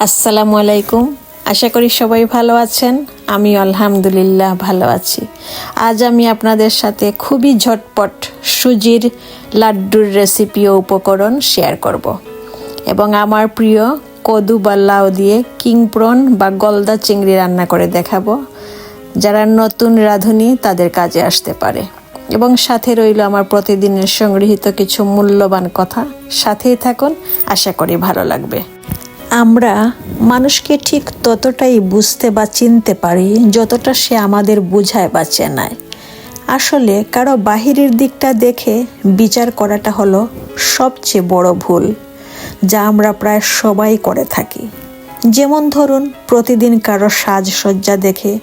আসসালামু আলাইকুম। আশা করি সবাই ভালো আছেন। আমি আলহামদুলিল্লাহ ভালো আছি। আজ আমি আপনাদের সাথে খুবই ঝটপট সুজির লাড্ডুর রেসিপি ও উপকরণ শেয়ার করব। এবং আমার প্রিয় কদু বা লাউ দিয়ে কিংপ্রন বা গলদা চিংড়ি রান্না করে দেখাবো। যারা নতুন রাঁধুনি, তাদের কাজে আসতে পারে। এবং সাথে রইল আমার প্রতিদিনের সংগৃহীত কিছু মূল্যবান কথা। সাথেই থাকুন। আশা করি ভালো লাগবে। আমরা মানুষকে ঠিক ততটাই বুঝতে বা চিনতে পারি যতটা সে আমাদের বুঝায় বা চেনায়। আসলে কারও বাহিরের দিকটা দেখে বিচার করাটা হলো সবচেয়ে বড় ভুল, যা আমরা প্রায় সবাই করে থাকি। যেমন ধরুন, প্রতিদিন কারও সাজসজ্জা দেখে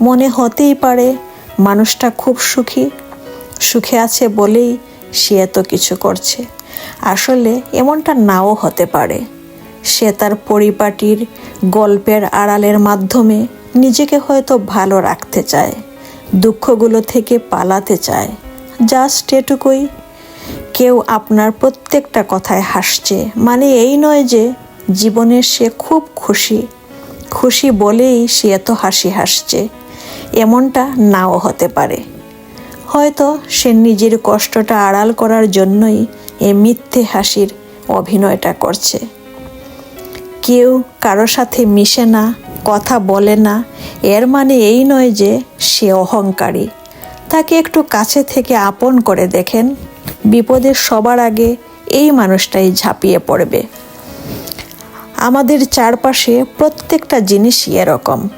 মনে হতেই পারে মানুষটা খুব সুখী। সুখে আছে বলেই সে এত কিছু করছে। আসলে এমনটা নাও হতে পারে। সে তার পরিপাটির গল্পের আড়ালের মাধ্যমে নিজেকে হয়তো ভালো রাখতে চায়, দুঃখগুলো থেকে পালাতে চায়। জাস্ট এটুকুই, কেউ আপনার প্রত্যেকটা কথায় হাসছে। মানে এই নয় যে, জীবনে সে খুব খুশি। খুশি বলেই সে এত হাসি হাসছে। এমনটা নাও হতে পারে। হয়তো সে নিজের কষ্টটা আড়াল করার জন্যই এ মিথ্যে হাসির অভিনয়টা করছে। কেউ কারও সাথে মিশে না, কথা বলে না। এর মানে এই নয় যে সে অহংকারী। তাকে একটু কাছে থেকে আপন করে দেখেন। বিপদের সবার আগে এই মানুষটাই ঝাঁপিয়ে পড়বে। আমাদের চারপাশে প্রত্যেকটা জিনিসই এরকম।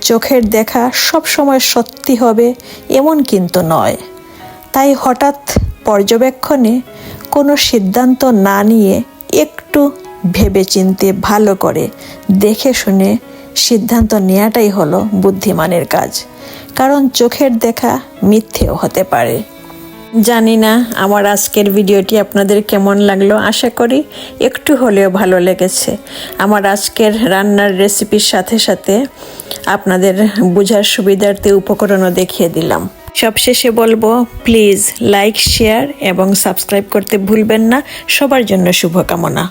চোখের দেখা সব সময় সত্যি হবে এমন কিন্তু নয়। তাই হঠাৎ পর্যবেক্ষণে কোনো সিদ্ধান্ত না নিয়ে একটু ভেবেচিন্তে ভালো করে দেখে শুনে সিদ্ধান্ত নেওয়াটাই হলো বুদ্ধিমানের কাজ। কারণ চোখের দেখা মিথ্যেও হতে পারে। জানি না আমার আজকের ভিডিওটি আপনাদের কেমন লাগল, আশা করি একটু হলেও ভালো লেগেছে। আমার আজকের রান্নার রেসিপির সাথে সাথে আপনাদের বোঝার সুবিধার্থে উপকরণও দেখিয়ে দিলাম। সবশেষে বলব, প্লিজ লাইক, শেয়ার এবং সাবস্ক্রাইব করতে ভুলবেন না। সবার জন্য শুভকামনা।